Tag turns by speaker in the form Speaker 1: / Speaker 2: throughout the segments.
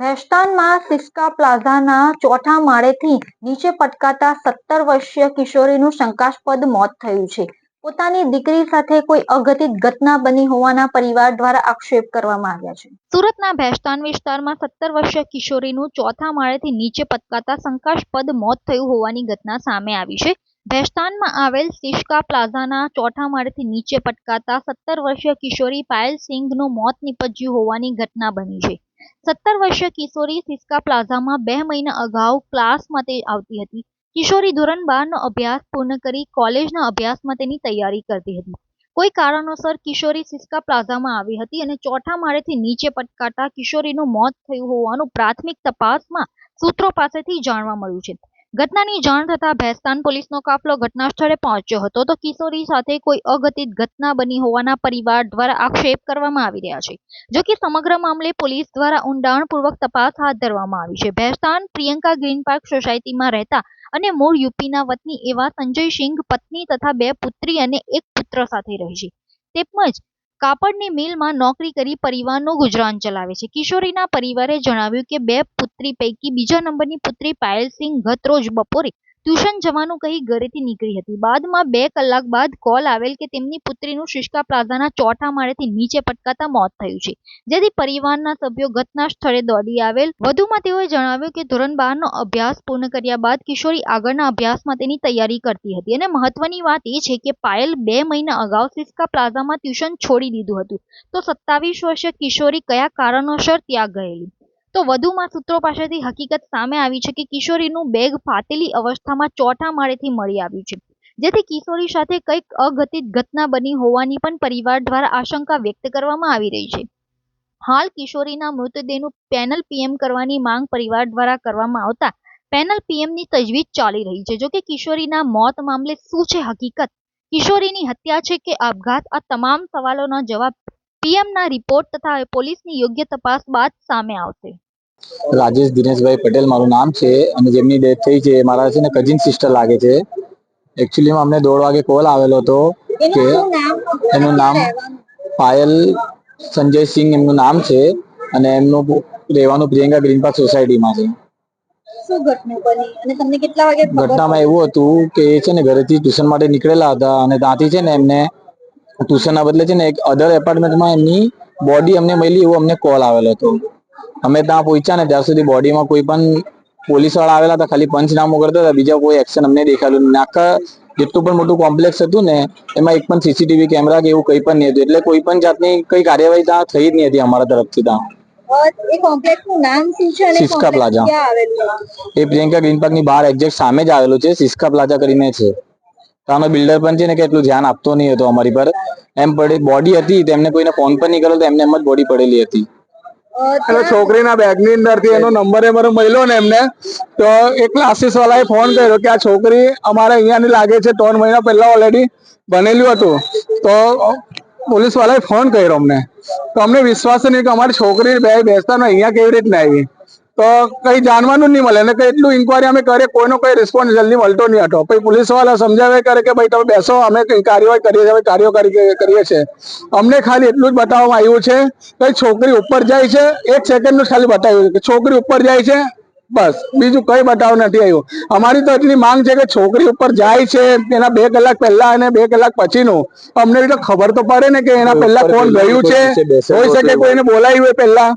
Speaker 1: ભેસ્તાનમાં સિસ્કા પ્લાઝાના ચોથા માળેથી નીચે પટકાતા સત્તર વર્ષીય કિશોરીનું શંકાસ્પદ મોત થયું છે. પોતાની દીકરી સાથે કોઈ અઘટિત ઘટના બની હોવાના પરિવાર દ્વારા આક્ષેપ કરવામાં આવ્યા છે. સુરતના ભેસ્તાન વિસ્તારમાં સત્તર વર્ષીય કિશોરીનું ચોથા માળેથી નીચે પટકાતા શંકાસ્પદ મોત થયું હોવાની ઘટના સામે આવી છે. ભેસ્તાનમાં આવેલ સિસ્કા પ્લાઝાના ચોથા માળેથી નીચે પટકાતા સત્તર વર્ષીય કિશોરી પાયલ સિંઘનું મોત નીપજ્યું હોવાની ઘટના બની છે. સત્તર વર્ષીય કિશોરી સિસ્કા પ્લાઝામાં બે મહિના અગાઉ ક્લાસ માટે આવતી હતી. કિશોરી ધોરણ બારનો અભ્યાસ પૂર્ણ કરી કોલેજના અભ્યાસ માટેની તૈયારી કરતી હતી. કોઈ કારણોસર કિશોરી સિસ્કા પ્લાઝામાં આવી હતી અને ચોથા માળેથી નીચે પટકાતા કિશોરીનું મોત થયું હોવાનું પ્રાથમિક તપાસમાં સૂત્રો પાસેથી જાણવા મળ્યું છે. ઘટનાની જાણ થતાં ભેસ્તાન પોલીસનો કાફલો ઘટના સ્થળે પહોંચ્યો હતો. તો કિશોરી સાથે કોઈ અઘટિત ઘટના બની હોવાના પરિવાર દ્વારા આક્ષેપ કરવામાં આવી રહ્યા છે. જો કે સમગ્ર મામલે પોલીસ દ્વારા ઊંડાણપૂર્વક તપાસ હાથ ધરવામાં આવી છે. ભેસ્તાન પ્રિયંકા ગ્રીન પાર્ક સોસાયટીમાં રહેતા અને મૂળ યુપીના વતની એવા સંજય સિંઘ પત્ની તથા બે પુત્રી અને એક પુત્ર સાથે રહે છે. તેમજ કાપડની મિલમાં નોકરી કરી પરિવારનું ગુજરાન ચલાવે છે. કિશોરીના પરિવારે જણાવ્યું કે બે પુત્રી પૈકી બીજા નંબરની પુત્રી પાયલસિંહ ગત રોજ બપોરે ટ્યુશન જવાનું કહી ઘરેથી નીકળી હતી. બાદમાં બે કલાક બાદ કોલ આવેલ કે તેમની પુત્રીનું શિષ્કા પ્લાઝાના ચોથા માળેથી નીચે પટકાતા મોત થયું છે. જેથી પરિવારના સભ્યો ઘટના સ્થળે દોડી આવેલ. વધુમાં તેઓએ જણાવ્યું કે ધોરણ બારનો અભ્યાસ પૂર્ણ કર્યા બાદ કિશોરી આગળના અભ્યાસમાં તેની તૈયારી કરતી હતી. અને મહત્વની વાત એ છે કે પાયલ બે મહિના અગાઉ શિષ્કા પ્લાઝામાં ટ્યુશન છોડી દીધું હતું. તો સત્તાવીસ વર્ષીય કિશોરી કયા કારણોસર ત્યાં ગયેલી? તો વધુમાં સૂત્રો પાસેથી હકીકત સામે આવી છે કે કિશોરીનું બેગ ફાટેલી અવસ્થામાં ચોથા માળેથી મળી આવ્યું છે. જેથી કિશોરી સાથે કંઈક અઘટિત ઘટના બની હોવાની પણ પરિવાર દ્વારા આશંકા વ્યક્ત કરવામાં આવી રહી છે. હાલ કિશોરીના મૃતદેહનું પેનલ પીએમ કરવાની માંગ પરિવાર દ્વારા કરવામાં આવતા પેનલ પીએમની તજવીજ ચાલી રહી છે. જોકે કિશોરીના મોત મામલે શું છે હકીકત? કિશોરીની હત્યા છે કે આપઘાત? આ તમામ સવાલોના જવાબ પીએમના રિપોર્ટ તથા પોલીસની યોગ્ય તપાસ બાદ સામે આવશે.
Speaker 2: રાજેશ દિનેશભાઈ પટેલ મારું નામ છે અને જેમની ડેથ થઈ છે મારા છે ને કઝિન સિસ્ટર લાગે છે. એકચ્યુઅલીમાં અમને દોઢ વાગે કોલ આવેલો હતો કે એનું નામ પાયલ સંજય સિંહ એમનું નામ છે અને એમનું રહેવાનું પ્રિયંકા ગ્રીન પાર્ક સોસાયટીમાં છે.
Speaker 1: શું ઘટના બની? અને તમને કેટલા વાગે ખબર
Speaker 2: ઘટનામાં એવું હતું કે એ છે ને ઘરેથી ટ્યુશન માટે નીકળેલા હતા અને ત્યાંથી છે ને એમને ટ્યુશનના બદલે છે ને એક અધર એપાર્ટમેન્ટમાં એમની બોડી અમને મળી એવો અમને કોલ આવેલો હતો. અમે ત્યાં પહોંચ્યા ને ત્યાં સુધી બોડીમાં કોઈ પણ પોલીસવાળા આવેલા હતા ખાલી પંચનામું કરતા હતા બીજા કોઈ એક્શન અમને દેખાયેલું નહીં. આખા જેટલું પણ મોટું કોમ્પ્લેક્સ હતું ને એમાં એક પણ સીસીટીવી કેમેરા કે એવું કંઈ પણ નહીં હતું. એટલે કોઈ પણ જાતની કઈ કાર્યવાહી ત્યાં થઈ જ નહીં હતી અમારા તરફથી ત્યાં.
Speaker 1: એ કોમ્પ્લેક્સ નામ શું છે અને
Speaker 2: સિસ્કા પ્લાઝા. એ પ્રિયંકા ગ્રીન પાર્કની બહાર એક્ઝેક્ટ સામે જ આવેલું છે સિસ્કા પ્લાઝા કરીને છે. ત્યાંનો બિલ્ડર પણ છે ને કે એટલું ધ્યાન આપતો નહીં હતો અમારી પર. એમ પડી બોડી હતી તેમને કોઈને ફોન પણ નહીં કર્યો તો એમને એમ જ બોડી પડેલી હતી.
Speaker 3: એટલે છોકરીના બેગની અંદરથી એનો નંબર એ મારો મળ્યો ને એમને તો એ ક્લાસીસ વાળાએ ફોન કર્યો કે આ છોકરી અમારે અહીંયાની લાગે છે ત્રણ મહિના પહેલા ઓલરેડી બનેલું હતું. તો પોલીસ વાળાએ ફોન કર્યો અમને. તો અમને વિશ્વાસ નહીં કે અમારી છોકરી બે બેસતા ને અહીંયા કેવી રીતના આવી. તો કઈ જાણવાનું નહીં મળે. અને કઈ એટલું ઇન્કવાયરી અમે કરીએ કોઈનો કોઈ રિસ્પોન્સ જલ્દી મળતો નહીં હતો પછી પોલીસવાળા સમજાવે કરે કે ભાઈ તમે બેસો અમે કઈ કાર્યવાહી કરીએ છીએ કાર્યો કરીએ છીએ. અમને ખાલી એટલું જ બતાવવામાં આવ્યું છે કે છોકરી ઉપર જાય છે એક સેકન્ડનું ખાલી બતાવ્યું કે છોકરી ઉપર જાય છે બસ. બીજું કઈ બતાવ નથી આવ્યું. અમારી તો એટલી માંગ છે કે છોકરી ઉપર જાય છે એના બે કલાક પહેલા અને બે કલાક પછીનું. અમને તો ખબર તો પડે ને કે એના પહેલા કોણ ગયું છે. હોઈ શકે કોઈને બોલાવ્યું હોય પહેલા.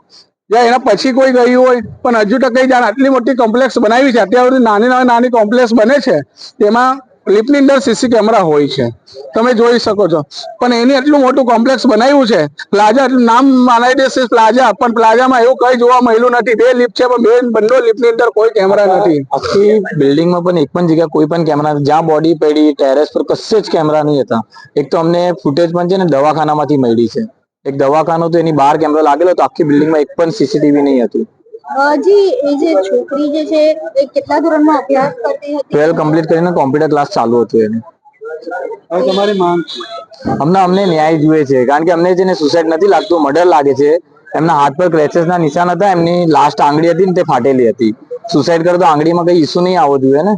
Speaker 3: યા એના પછી કોઈ ગયું હોય, પણ હજુ તો કઈ જાણ આટલી મોટી કોમ્પ્લેક્સ બનાવી છે. અત્યાર સુધી નાની નાની નાની કોમ્પ્લેક્સ બને છે, તેમાં લિફ્ટની અંદર સીસી કેમેરા હોય છે. તમે જોઈ શકો છો. પણ એની એટલું મોટું કોમ્પ્લેક્સ બનાવ્યું છે, પ્લાઝા એટલું નામ માનાઈ દેશે પ્લાઝા, પણ પ્લાઝામાં એવું કઈ જોવા મળ્યું નથી. બે લિફ્ટ છે, પણ બે બંને લિફ્ટની અંદર કોઈ કેમેરા નથી.
Speaker 2: આખી બિલ્ડિંગમાં પણ એક પણ જગ્યા કોઈ પણ કેમેરા જ્યાં બોડી પડી ટેરેસ પર કશે જ કેમેરા નહીં હતા. એક તો અમને ફૂટેજ પણ છે ને દવાખાનામાંથી મળી છે. એક દવાખાનું તો એની બહાર કેમેરો લાગેલો તો આખી બિલ્ડિંગમાં એક પણ સીસીટીવી નહીં હતું.
Speaker 1: હજી એ જે છોકરી જે છે એ કેટલા ધોરણમાં અભ્યાસ કરતી હતી?
Speaker 2: ટ્વેલ્વ કમ્પ્લીટ કરીને કોમ્પ્યુટર ક્લાસ ચાલુ હતું એને.
Speaker 3: હવે તમારી માંગ
Speaker 2: અમને અમને ન્યાય જોઈએ છે કારણ કે અમને છે ને સુસાઇડ નથી લાગતું મર્ડર લાગે છે એમના હાથ પર ક્રેચેસ ના નિશાન હતા એમની લાસ્ટ આંગળી હતી ને તે ફાટેલી હતી. સુસાઇડ કરે તો આંગળીમાં કઈ ઇસ્યુ નહીં આવવો જોઈએ ને?